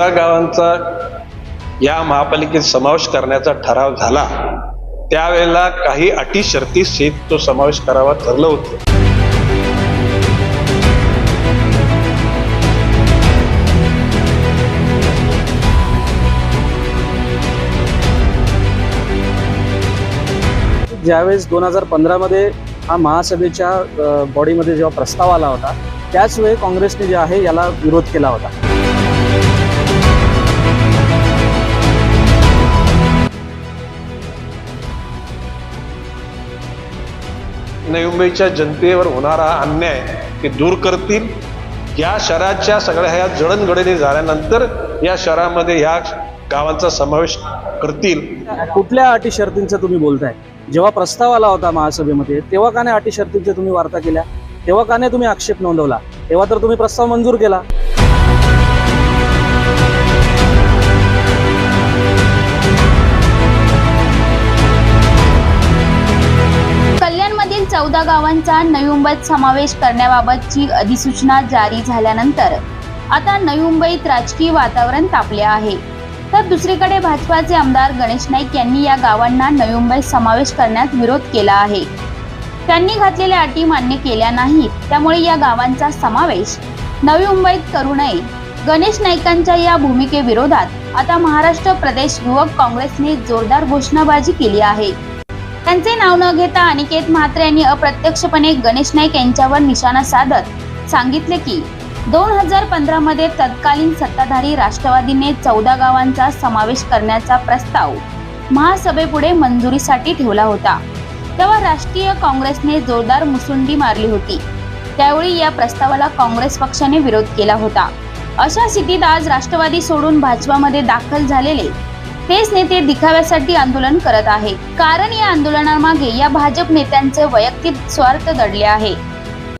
त्या गावांचा या महापालिकेत समावेश करण्याचा ठराव झाला त्यावेळेला काही अटी शर्ती सहित तो समावेश करावा ठरलं होतं. ज्यावेळेस दोन हजार पंधरामध्ये हा महासभेच्या बॉडीमध्ये जेव्हा प्रस्ताव आला होता त्याच वेळी काँग्रेसने जे आहे याला विरोध केला होता. नवी मुंबईच्या जनतेवर होणारा अन्याय ते दूर करतील. या शहराच्या सगळ्या ह्या जडणघडणी झाल्यानंतर या शहरामध्ये ह्या गावांचा समावेश करतील. कुठल्या अटी शर्तींचं तुम्ही बोलताय? जेव्हा प्रस्ताव आला होता महासभेमध्ये तेव्हा का नाही अटी शर्तींच्या तुम्ही वार्ता केल्या? तेव्हा का नाही तुम्ही आक्षेप नोंदवला? तेव्हा तर तुम्ही प्रस्ताव मंजूर केला. चौदा गावांचा नवी मुंबईत समावेश करण्याबाबतची अधिसूचना जारी झाल्यानंतर आता नवी मुंबईत राजकीय वातावरण तापले आहे. तर दुसरीकडे भाजपाचे आमदार गणेश नाईक यांनी या गावांना नवी मुंबईत समावेश करण्यात विरोध केला आहे. त्यांनी घातलेल्या अटी मान्य केल्या नाहीत त्यामुळे या गावांचा समावेश नवी मुंबईत करू नये. गणेश नाईकांच्या या भूमिकेविरोधात आता महाराष्ट्र प्रदेश युवक काँग्रेसने जोरदार घोषणाबाजी केली आहे. त्यांचे नाव न घेता अनिकेत म्हात्रे यांनी अप्रत्यक्षपणे गणेश नाईक यांच्यावर निशाणा साधत सांगितले की दोन हजार पंधरा मध्ये तत्कालीन सत्ताधारी राष्ट्रवादीने चौदा गावांचा समावेश करण्याचा प्रस्ताव महासभेपुढे मंजुरीसाठी ठेवला होता. तेव्हा राष्ट्रीय काँग्रेसने जोरदार मुसुंडी मारली होती. त्यावेळी या प्रस्तावाला काँग्रेस पक्षाने विरोध केला होता. अशा स्थितीत आज राष्ट्रवादी सोडून भाजपामध्ये दाखल झालेले तेच नेते दिखाव्यासाठी आंदोलन करत आहे. कारण या आंदोलनामागे या भाजप नेत्यांचे वैयक्तिक स्वार्थ दडले आहे.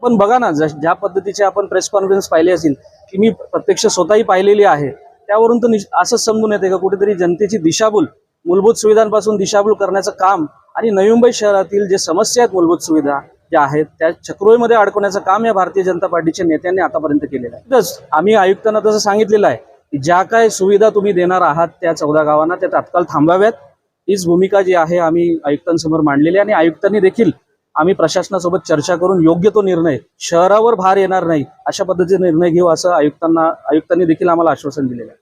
पण बघा ना जश- ज्या पद्धतीचे आपण प्रेस कॉन्फरन्स पाहिले असेल की मी प्रत्यक्ष स्वतःही पाहिलेली आहे त्यावरून तर निश- असंच समजून येते का? कुठेतरी जनतेची दिशाभूल मूलभूत सुविधांपासून दिशाभूल करण्याचं काम आणि नवी मुंबई शहरातील जे समस्या आहेत मूलभूत सुविधा ज्या आहेत त्या चक्रोईमध्ये अडकवण्याचं काम या भारतीय जनता पार्टीच्या नेत्यांनी आतापर्यंत केलेलं आहे. तसंच आम्ही आयुक्तांना तसं सांगितलेलं आहे ज्या काय सुविधा तुम्ही देणार आहात त्या चौदा गावांना त्या तात्काळ थांबाव्यात. हीच भूमिका जी आहे आम्ही आयुक्तांसमोर मांडलेली आणि आयुक्तांनी देखील आम्ही प्रशासनासोबत चर्चा करून योग्य तो निर्णय शहरावर भार येणार नाही अशा पद्धतीचे निर्णय घेऊ असं आयुक्तांना आयुक्तांनी देखील आम्हाला आश्वासन दिलेलं आहे.